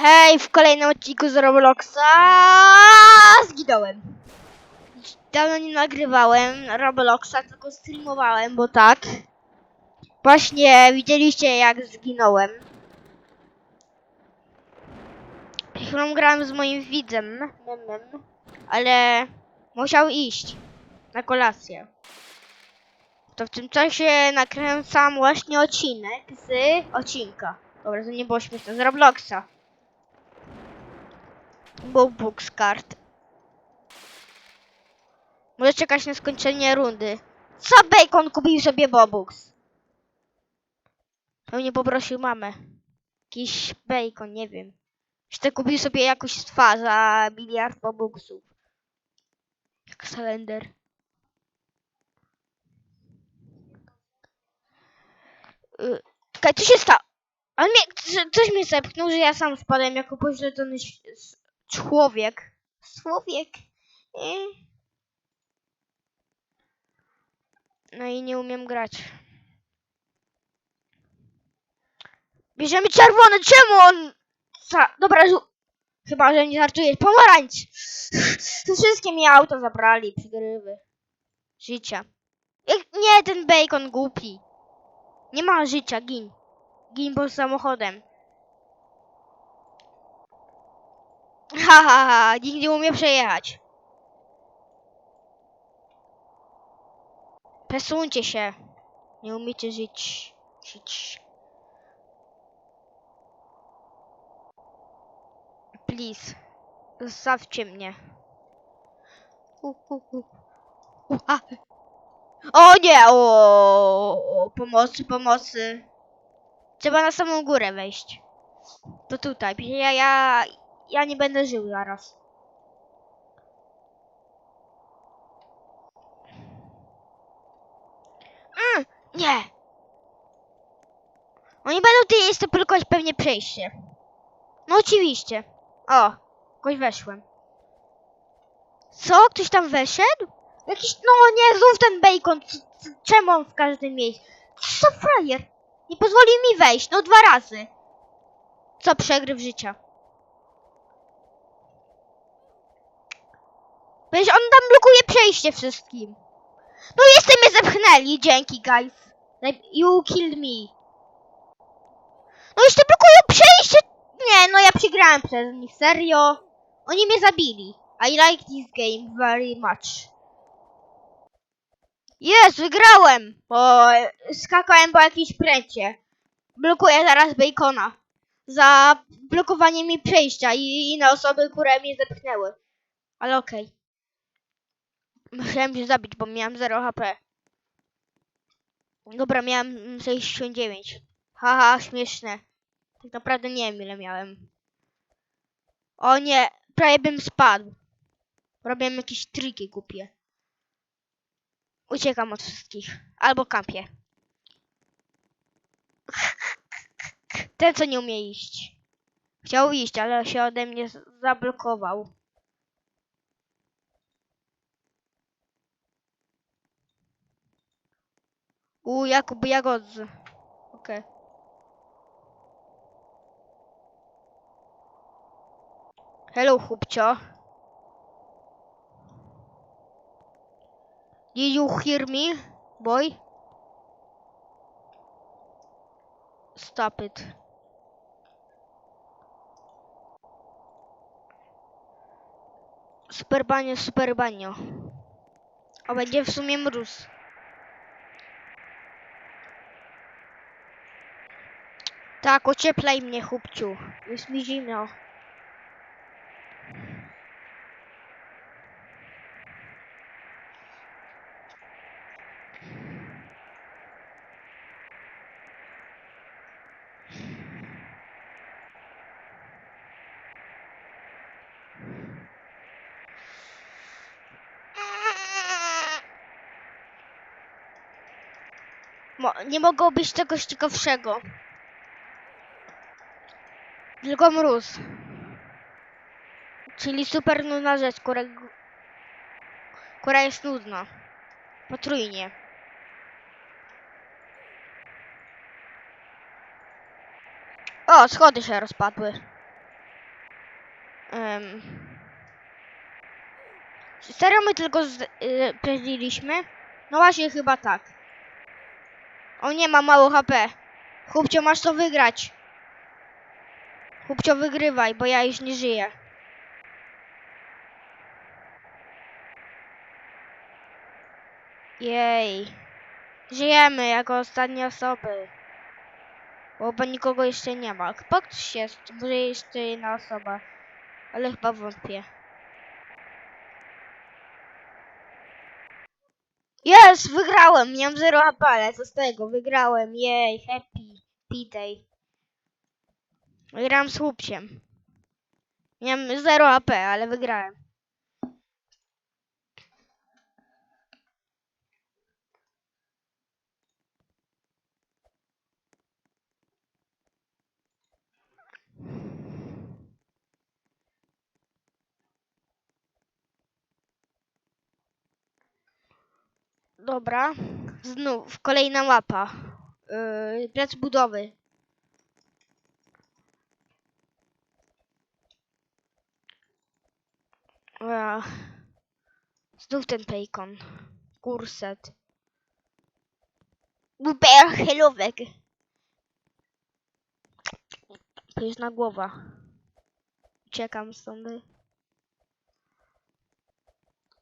Hej, w kolejnym odcinku z Robloxa zginąłem. Dawno nie nagrywałem Robloxa, tylko streamowałem, bo tak. Właśnie widzieliście jak zginąłem. Chwilą grałem z moim widzem, ale musiał iść na kolację. To w tym czasie nakręcam właśnie odcinek z odcinka. Dobra, to nie było śmieszne, z Robloxa. Books card. Może czekać na skończenie rundy. Co Bacon kupił sobie Bobux? Pewnie poprosił mamę. Jakiś bacon, nie wiem. Jeszcze kupił sobie jakąś stwa za miliard Bobuxów. Jak salender. Y, Czekaj, co się stało? On mnie, coś mnie zepchnął, że ja sam spadłem jako pośledzony człowiek. Człowiek. Nie. No i nie umiem grać. Bierzemy czerwony, czemu on... Za... Dobra, żu... Chyba, że nie żartujesz. Pomarańcz! To wszystkie mi auto zabrali, przegrywy. Życia. Nie, ten bacon głupi. Nie ma życia, gin. Gin pod samochodem. Ha, ha, ha, nikt nie umie przejechać. Przesuńcie się. Nie umiecie żyć. Żyć. Please. Zostawcie mnie. U, u, u. O nie! O, pomocy, pomocy. Trzeba na samą górę wejść. To tutaj. Ja, ja, ja nie będę żył zaraz. Mm, nie! Oni będą tutaj jeszcze blokować pewnie przejście. No oczywiście. O, jakoś weszłem. Co? Ktoś tam weszedł? Jakiś, no nie, znów ten bacon. Czemu on w każdym miejscu? Co frajer? Nie pozwolił mi wejść, no dwa razy. Co przegryw życia? Wiesz, on tam blokuje przejście wszystkim. No jeszcze mnie zepchnęli, dzięki guys. You killed me. No jeszcze blokują przejście. Nie, no ja przegrałem przez nich, serio. Oni mnie zabili. I like this game very much. Jest, wygrałem! Bo skakałem po jakiejś pręcie. Blokuję zaraz Bacona. Za blokowanie mi przejścia i inne osoby, które mnie zepchnęły. Ale okej. Musiałem się zabić, bo miałem 0 HP. Dobra, miałem mm, 69. Haha, śmieszne. Tak naprawdę nie wiem ile miałem. O nie, prawie bym spadł. Robiłem jakieś triki głupie. Uciekam od wszystkich. Albo kampię. Ten co nie umie iść. Chciał iść, ale się ode mnie zablokował. U Jakub Jagodzy. Okej. Hello, chłopcio. Did you hear me, boy? Stop it. Super banio, super banio. O, będzie w sumie mróz. Tak, ocieplaj mnie, chłopciu. Jest mi zimno. Mo nie mogło być czegoś ciekawszego. Tylko mróz. Czyli super nudna rzecz, która, która jest nudna. Potrójnie. O, schody się rozpadły. Um. Serio my tylko z, y, preziliśmy? No właśnie chyba tak. O nie ma mało HP. Chłopcio masz to wygrać. Chłopcio wygrywaj, bo ja już nie żyję. Jej. Żyjemy jako ostatnie osoby. Bo, bo nikogo jeszcze nie ma. Chyba ktoś jest. Może jeszcze jedna osoba. Ale chyba wątpię. Jest! Wygrałem! Miałem 0 HP, ale co z tego? Wygrałem. Jej, happy. P-day. Wygrałem z chłopciem. Miałem 0 HP, ale wygrałem. Dobra. Znów kolejna mapa. Yy, plac budowy. Znów ten pejkon. Kurset. Buber helowek. Pyszna głowa. Uciekam stąd.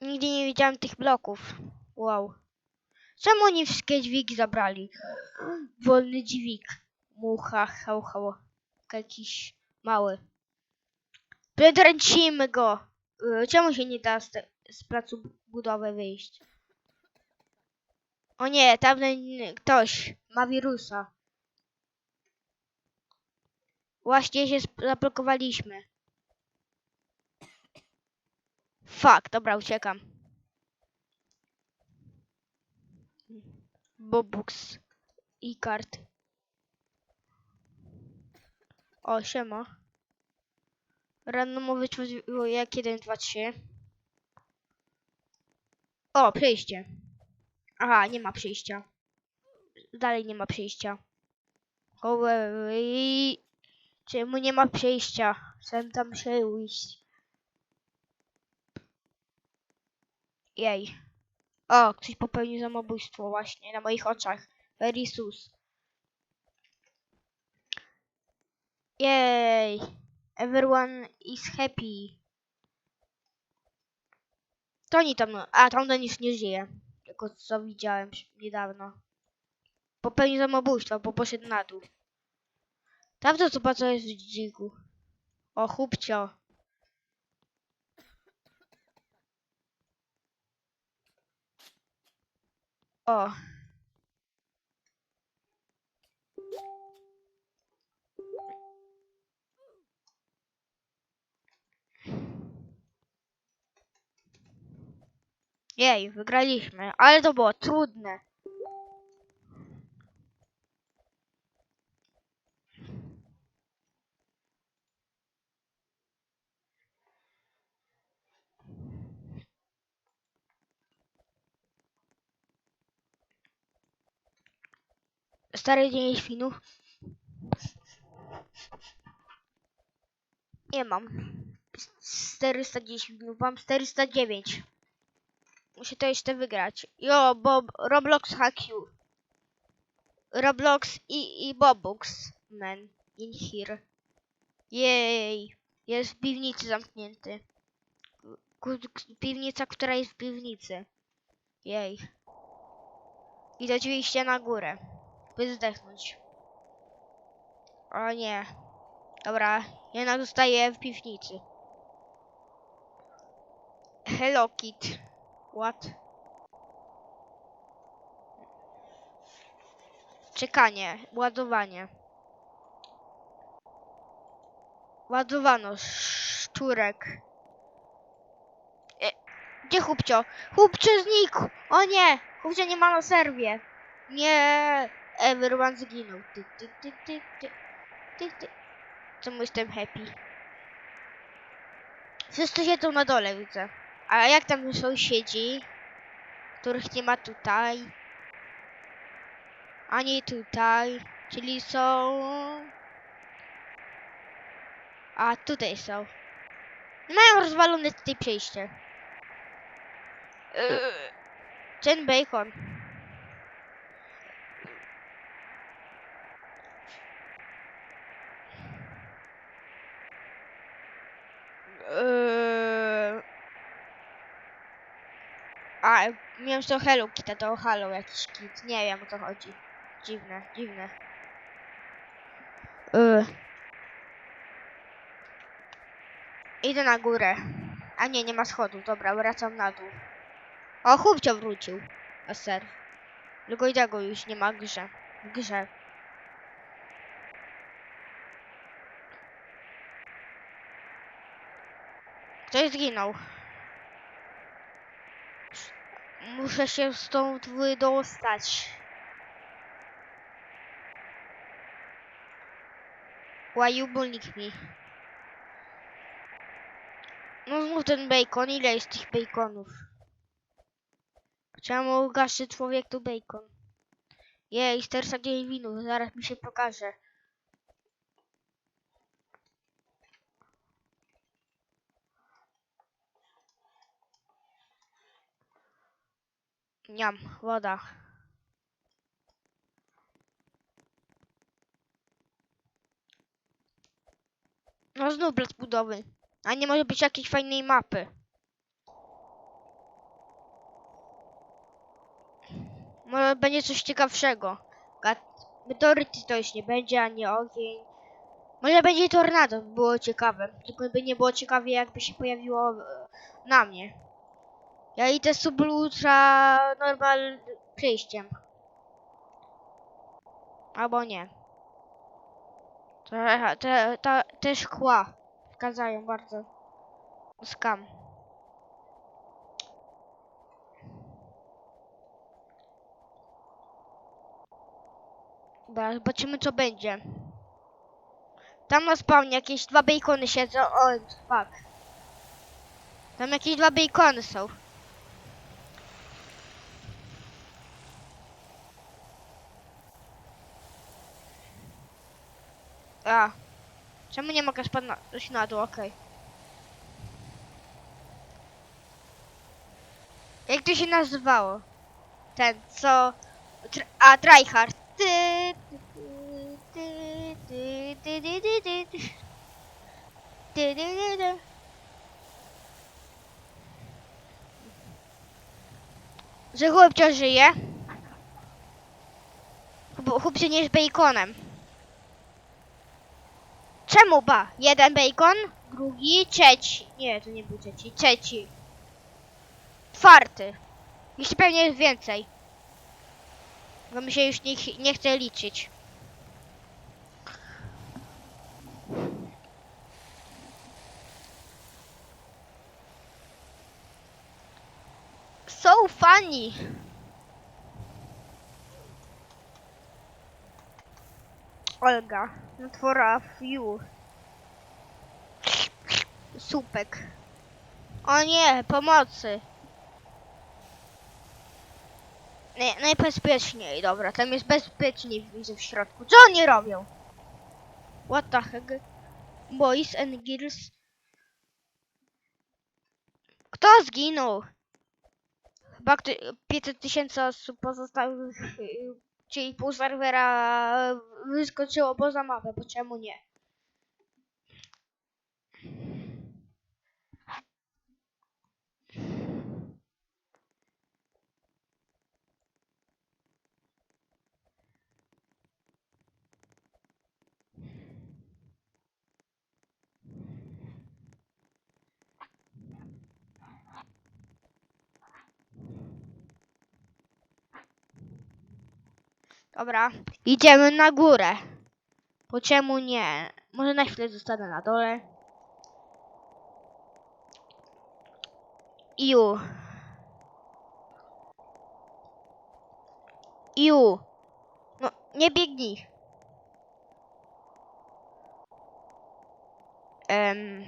Nigdy nie widziałem tych bloków. Wow. Czemu oni wszystkie dźwigi zabrali? Wolny dźwig. Mucha, hał, hał. Jakiś mały. Przetręcimy go. Y, Czemu się nie da z, te, z placu budowy wyjść? O nie, tamten ktoś ma wirusa. Właśnie się zablokowaliśmy. Fuck, dobra, uciekam. Bobux i kart. O, siema. Randomowy człowiek 1, 2, 3. O, przejście. Aha, nie ma przejścia. Dalej nie ma przejścia. Czemu nie ma przejścia? Chcę tam przejść. Jej. O, ktoś popełnił samobójstwo właśnie na moich oczach. Verisus. Jej. Everyone is happy. To oni tam, a tamten już nie żyje. Tylko co widziałem niedawno. Popełnił samobójstwo, bo poszedł na dół. Tamto co co jest w dziku. O, chłopcio. O. Jej, wygraliśmy, ale to było trudne. Stary dzień świnów. Nie mam. 410 minut, mam 409. Muszę to jeszcze wygrać. Jo, Bob, Roblox You. Roblox i, i Bobux Man in here. Jej, jest w piwnicy zamknięty. Piwnica, która jest w piwnicy. Jej. I oczywiście na górę, by zdechnąć. O nie. Dobra, jednak zostaję w piwnicy. Hello Kit. What? Czekanie, ładowanie. Ładowano, szczurek. E, gdzie chłopcio? Chłopcio znikł! O nie! Chłopcio nie ma na serwie. Nie! Everyone zginął. Ty, ty, ty, ty, ty, ty, ty. Czemu jestem happy? Wszyscy siedzą na dole, widzę. A jak tam sąsiedzi, których nie ma tutaj, ani tutaj, czyli są... A tutaj są. Mają rozwalone tutaj przejście. Eee, Ten bacon. Eee, A, miałem to Hello Kitty, to Halo jakiś kit. Nie wiem o co chodzi. Dziwne, dziwne. Idę na górę. A nie, nie ma schodów. Dobra, wracam na dół. O, chłopcio wrócił. A ser. Tylko i tego już nie ma grze. W grze. Ktoś zginął. Muszę się stąd wydostać. You bullying me? No znów ten bacon. Ile jest tych baconów? Czemu gaszy człowiek tu bacon? Jej, 409 minut. Zaraz mi się pokaże. Niam, woda. No znów plac budowy. A nie może być jakiejś fajnej mapy. Może będzie coś ciekawszego. Meteoryty to już nie będzie, ani ogień. Może będzie tornado, by było ciekawe. Tylko by nie było ciekawie, jakby się pojawiło e, na mnie. Ja idę super ultra normal przejściem. Albo nie. Te, te, te, te szkła wskazają bardzo. Skam. Dobra, zobaczymy co będzie. Tam na spawnie jakieś dwa bacony siedzą. O, fuck. Tam jakieś dwa bacony są. A. Czemu nie mogę spadać na dół? Okej. Jak to się nazywało? Ten, co... A, tryhard. Ty, ty, ty, ty, ty, ty, ty, ty. Żyje. Nie jest baconem. Czemu ba? Jeden bacon, drugi, trzeci. Nie, to nie był trzeci. Trzeci. Czwarty. Jeśli pewnie jest więcej. Bo mi się już nie, nie chce liczyć. So funny. Olga, not for a few. Supek. O nie, pomocy. Nie, najbezpieczniej, dobra, tam jest bezpieczniej widzę w środku. Co oni robią? What the heck? Boys and girls. Kto zginął? Chyba kto- 500 tysięcy osób pozostałych, czyli pół serwera wyskoczyło poza mapę, bo czemu nie? Dobra, idziemy na górę. Po czemu nie? Może na chwilę zostanę na dole. Iu. Iu. No, nie biegnij. Em.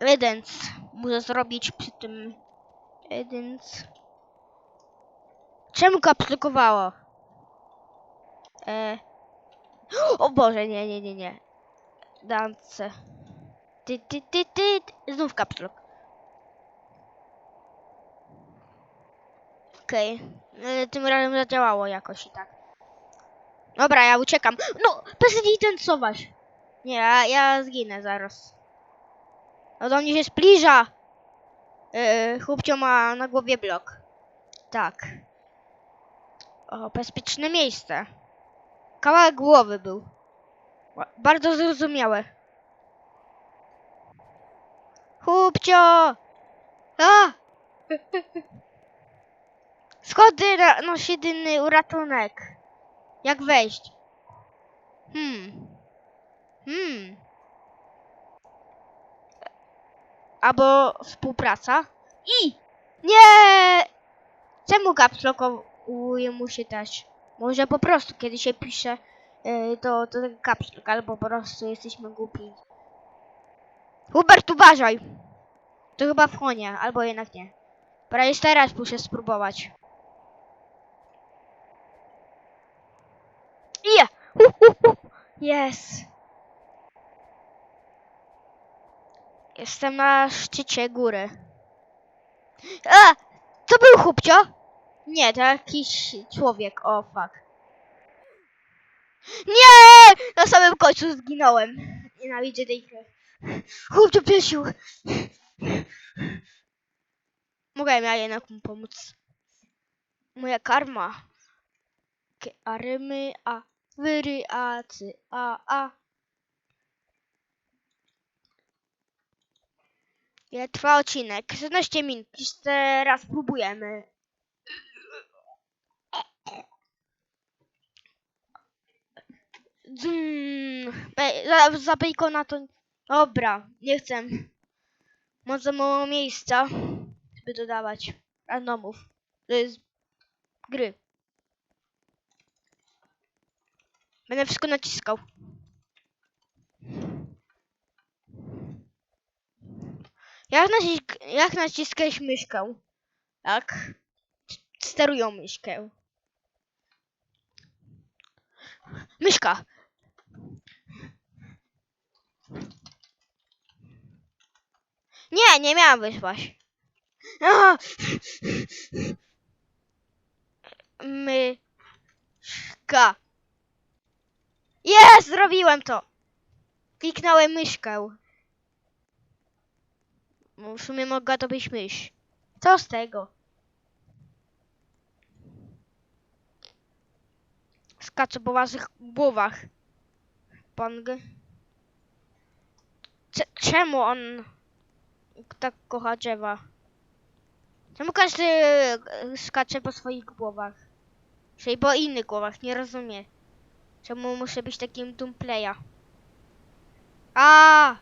Edens. Muszę zrobić przy tym. Edens. Czemu go? E... O Boże, nie, nie, nie, nie. Dance. Ty, ty, ty, ty. Znów kapslok. Okej. E, Tym razem zadziałało jakoś i tak. Dobra, ja uciekam. No, przestań tensować. Nie, ja, ja zginę zaraz. No do mnie się zbliża. Yy, chłopcio ma na głowie blok. Tak. O, bezpieczne miejsce. Kawałek głowy był. Bardzo zrozumiałe. Chłopcio! A! Schody nasz jedyny uratunek. Jak wejść? Hmm. Hmm. Albo współpraca. I! Nie! Czemu kapslokowi musi dać? Może po prostu, kiedy się pisze, yy, to, to ten kapslok, albo po prostu jesteśmy głupi. Hubert, uważaj! To chyba w chonie, albo jednak nie. Dobra, jeszcze teraz muszę spróbować. Hu. Jest! Jestem na szczycie góry. A! Co był chłopcio? Nie, to jakiś człowiek, o fuck. Nie! Na samym końcu zginąłem. Nienawidzę tej gry. Chłopcio piesił. Mogłem ja jednak mu pomóc. Moja karma. Ke arymy, a wyry, a cy, a, a. Trwa odcinek? 16 minut. Jeszcze raz spróbujemy. Za, za bacona to... Dobra, nie chcę. Za mało miejsca, by dodawać randomów. To jest gry. Będę wszystko naciskał. Jak, nacisk jak naciskać myszkę? Jak sterują myszkę? Myszka! Nie, nie miałam wysłać. Aha! Myszka. Jest! Zrobiłem to! Kliknąłem myszkę. No, W sumie mogła to być mysz. Co z tego? Skaczę po waszych głowach. Pong. Cze- czemu on tak kocha drzewa? Czemu każdy e, skacze po swoich głowach? Czyli po innych głowach, nie rozumiem. Czemu muszę być takim dumpleja? A!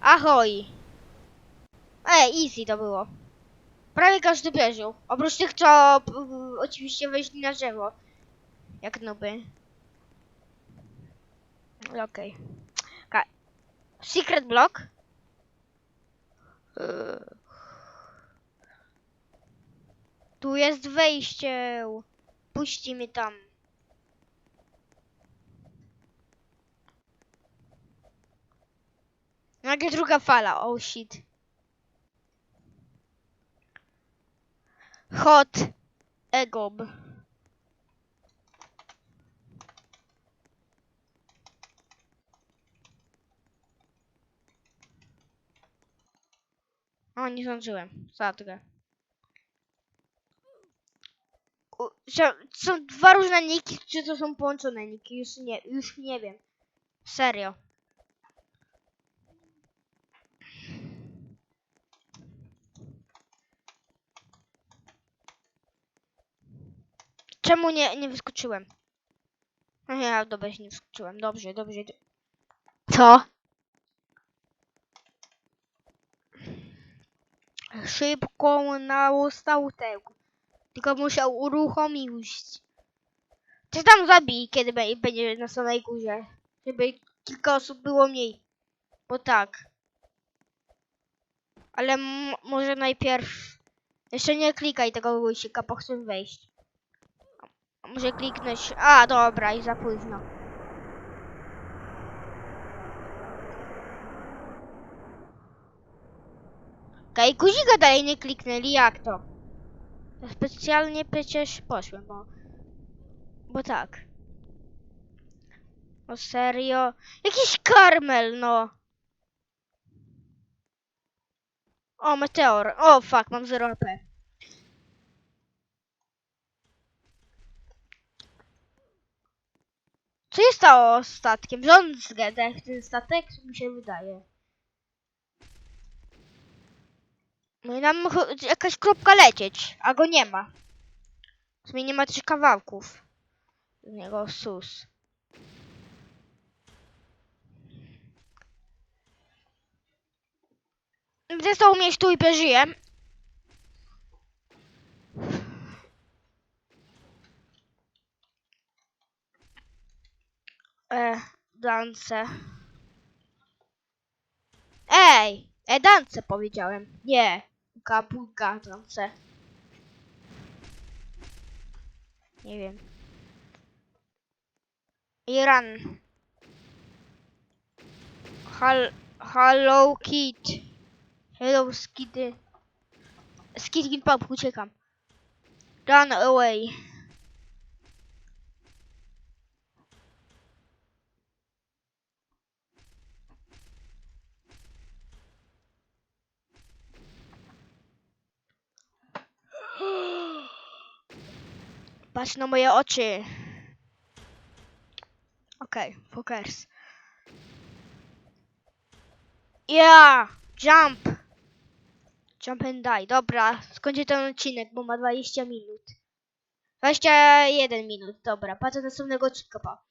Ahoj! Ej, easy to było. Prawie każdy przeżył. Oprócz tych, co p- oczywiście weszli na drzewo. Jak noby. Okej. Okay. Secret block. Yy. Tu jest wejście. Puści mnie tam. Nagle druga fala. Oh shit. Hot Egob. O, nie zdążyłem. Zadrę. U- Są, dwa różne niki, czy to są połączone niki? Już nie, już nie wiem. Serio. Czemu nie, nie wyskoczyłem? No ja, dobra, nie wyskoczyłem. Dobrze, dobrze. do- Co? Szybko na ustałtek. Tylko musiał uruchomić. Czy tam zabij, kiedy będzie na samej górze. Żeby kilka osób było mniej. Bo tak. Ale może najpierw... Jeszcze nie klikaj tego guzika, bo chcę wejść. Muszę kliknąć. A, dobra, i za późno. Okej, guzika dalej nie kliknęli, jak to? Ja specjalnie przecież poszłem, bo... Bo tak. O serio? Jakiś karmel, no. O, meteor. O, fuck, mam 0 HP. Co się stało statkiem? On zgadł ten statek, mi się wydaje. No i nam jakaś kropka lecieć, a go nie ma. W sumie nie ma kawałków. Z niego sus. Został mnie tu i przeżyję. E, dance. Ej! E, dance powiedziałem. Nie. Buka, buka, dance. Nie wiem. Iran. Hal, Hello Kid. Hello Skid. Skid Kid Pop, uciekam. Run away. Patrz na moje oczy. Okej, focus. Yeah! Jump! Jump and die. Dobra, skończę ten odcinek, bo ma 20 minut. 21 minut, dobra. Patrzę następnego odcinka, pa.